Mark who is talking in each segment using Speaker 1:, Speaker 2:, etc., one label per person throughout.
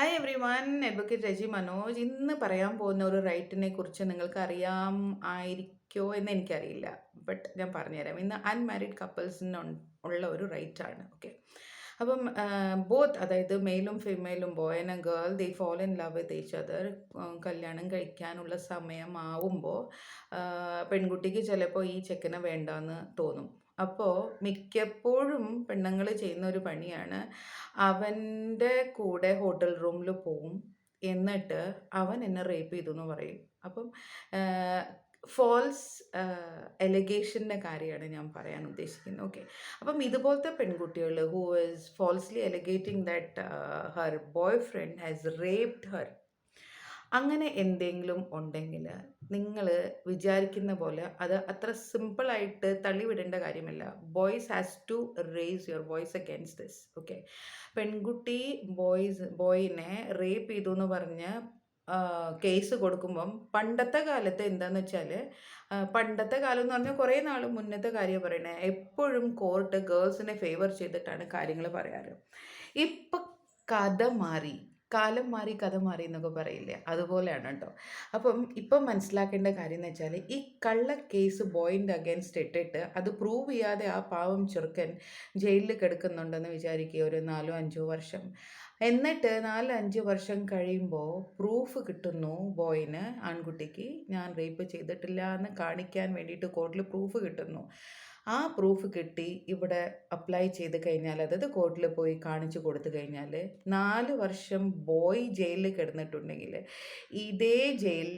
Speaker 1: Hi everyone advocate Raji Manoj ഇന്ന് പറയാൻ പോകുന്ന ഒരു റൈറ്റിനെ കുറിച്ച് നിങ്ങൾക്ക് അറിയാം ആയിരിക്കോ എന്ന് എനിക്കറിയില്ല. ബട്ട് ഞാൻ പറഞ്ഞുതരാം. ഇന്ന് അൺമാരിഡ് കപ്പിൾസിന് ഉള്ള ഒരു റൈറ്റ് ആണ്. ഓക്കെ അപ്പം ബോത്ത് അതായത് മെയിലും ഫീമെയിലും boy and girl they fall in love with each other കല്യാണം കഴിക്കാനുള്ള സമയമാവുമ്പോൾ പെൺകുട്ടിക്ക് ചിലപ്പോൾ ഈ ചെക്കനെ വേണ്ടാന്ന് തോന്നും. അപ്പോൾ മിക്കപ്പോഴും പെണ്ണുങ്ങൾ ചെയ്യുന്ന ഒരു പണിയാണ് അവന്റെ കൂടെ ഹോട്ടൽ റൂമിൽ പോവും. എന്നിട്ട് അവൻ എന്നെ റേപ്പ് ചെയ്തു എന്ന് പറയും. അപ്പം ഫോൾസ് എലിഗേഷന്റെ കാര്യമാണ് ഞാൻ പറയാൻ ഉദ്ദേശിക്കുന്നത്. ഓക്കെ. അപ്പം ഇതുപോലത്തെ പെൺകുട്ടികൾ who is falsely alleging that her boyfriend has raped her അങ്ങനെ എന്തെങ്കിലും ഉണ്ടെങ്കിൽ നിങ്ങൾ വിചാരിക്കുന്ന പോലെ അത് അത്ര സിമ്പിളായിട്ട് തള്ളിവിടേണ്ട കാര്യമല്ല. Boys has to raise your voice against this okay പെൺകുട്ടി ബോയ്സ് ബോയിനെ റേപ്പ് ചെയ്തു എന്ന് പറഞ്ഞ് കേസ് കൊടുക്കുമ്പം പണ്ടത്തെ കാലത്ത് എന്താന്ന് വെച്ചാൽ പണ്ടത്തെ കാലം എന്ന് പറഞ്ഞാൽ കുറേ നാൾ മുന്നത്തെ കാര്യം പറയണേ. എപ്പോഴും കോർട്ട് ഗേൾസിനെ ഫേവർ ചെയ്തിട്ടാണ് കാര്യങ്ങൾ പറയാറ്. ഇപ്പം കഥ മാറി. കാലം മാറി കഥ മാറി എന്നൊക്കെ പറയില്ലേ? അതുപോലെയാണ് കേട്ടോ അപ്പം ഇപ്പം മനസ്സിലാക്കേണ്ട കാര്യം എന്ന് വെച്ചാൽ ഈ കള്ള കേസ് ബോയിന്റെ അഗേൻസ്റ്റ് ഇട്ടിട്ട് അത് പ്രൂവ് ചെയ്യാതെ ആ പാവം ചെറുക്കൻ ജയിലിൽ കിടക്കുന്നുണ്ടെന്ന് വിചാരിക്കുക ഒരു നാലോ അഞ്ചോ വർഷം. എന്നിട്ട് നാലോ അഞ്ച് വർഷം കഴിയുമ്പോൾ പ്രൂഫ് കിട്ടുന്നു ബോയിന് ആൺകുട്ടിക്ക്. ഞാൻ റേപ്പ് ചെയ്തിട്ടില്ല എന്ന് കാണിക്കാൻ വേണ്ടിയിട്ട് കോർട്ടിൽ പ്രൂഫ് കിട്ടുന്നു. ആ പ്രൂഫ് കിട്ടി ഇവിടെ അപ്ലൈ ചെയ്ത് കഴിഞ്ഞാൽ അതായത് കോർട്ടിൽ പോയി കാണിച്ചു കൊടുത്തു കഴിഞ്ഞാൽ നാല് വർഷം ബോയ് ജയിലിൽ കിടന്നിട്ടുണ്ടെങ്കിൽ ഇതേ ജയിൽ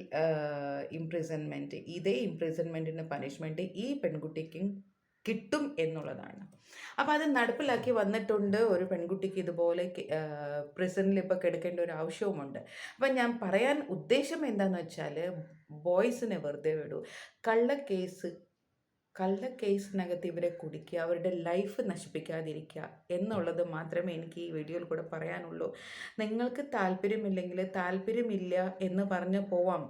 Speaker 1: ഇംപ്രിസൺമെന്റ് ഇതേ ഇംപ്രിസൺമെന്റിന്റെ പണിഷ്മെന്റ് ഈ പെൺകുട്ടിക്കും കിട്ടും എന്നുള്ളതാണ്. അപ്പോൾ അത് നടപ്പിലാക്കി വന്നിട്ടുണ്ട്. ഒരു പെൺകുട്ടിക്ക് ഇതുപോലെ പ്രിസണിൽ ഇപ്പോൾ കിടക്കേണ്ട ഒരു ആവശ്യവുമുണ്ട്. അപ്പം ഞാൻ പറയാൻ ഉദ്ദേശം എന്താണെന്ന് വെച്ചാൽ ബോയ്സിനെ വെറുതെ വിടൂ. കള്ള കള്ള കേസിനകത്ത് ഇവരെ കുടിക്കുക അവരുടെ ലൈഫ് നശിപ്പിക്കാതിരിക്കുക എന്നുള്ളത് മാത്രമേ എനിക്ക് ഈ വീഡിയോയിൽ കൂടെ പറയാനുള്ളൂ. നിങ്ങൾക്ക് താല്പര്യമില്ലെങ്കിൽ താല്പര്യമില്ല എന്ന് പറഞ്ഞ് പോവാം.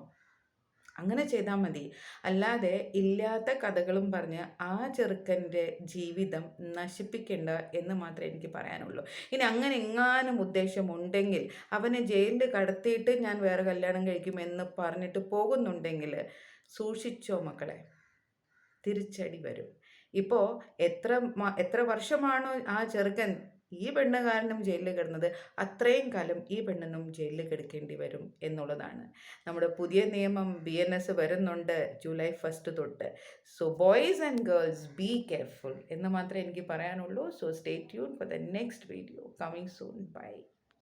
Speaker 1: അങ്ങനെ ചെയ്താൽ മതി. അല്ലാതെ ഇല്ലാത്ത കഥകളും പറഞ്ഞ് ആ ചെറുക്കന്റെ ജീവിതം നശിപ്പിക്കേണ്ട എന്ന് മാത്രമേ എനിക്ക് പറയാനുള്ളൂ. ഇനി അങ്ങനെ എങ്ങാനും ഉദ്ദേശമുണ്ടെങ്കിൽ അവനെ ജയിലിൽ കടത്തിയിട്ട് ഞാൻ വേറെ കല്യാണം കഴിക്കും എന്ന് പറഞ്ഞിട്ട് പോകുന്നുണ്ടെങ്കിൽ സൂക്ഷിച്ചോ മക്കളെ? തിരിച്ചടി വരും. ഇപ്പോൾ എത്ര എത്ര വർഷമാണോ ആ ചെറുക്കൻ ഈ പെണ്ണ് കാരണം ജയിലിൽ കിടന്നത്? അത്രയും കാലം ഈ പെണ്ണിനും ജയിലിൽ കിടക്കേണ്ടി വരും എന്നുള്ളതാണ്. നമ്മുടെ പുതിയ നിയമം ബി എൻ എസ് വരുന്നുണ്ട് ജൂലൈ ഫസ്റ്റ് തൊട്ട്. So boys and girls be careful എന്ന് മാത്രമേ എനിക്ക് പറയാനുള്ളൂ. So stay tune for the next video coming soon bye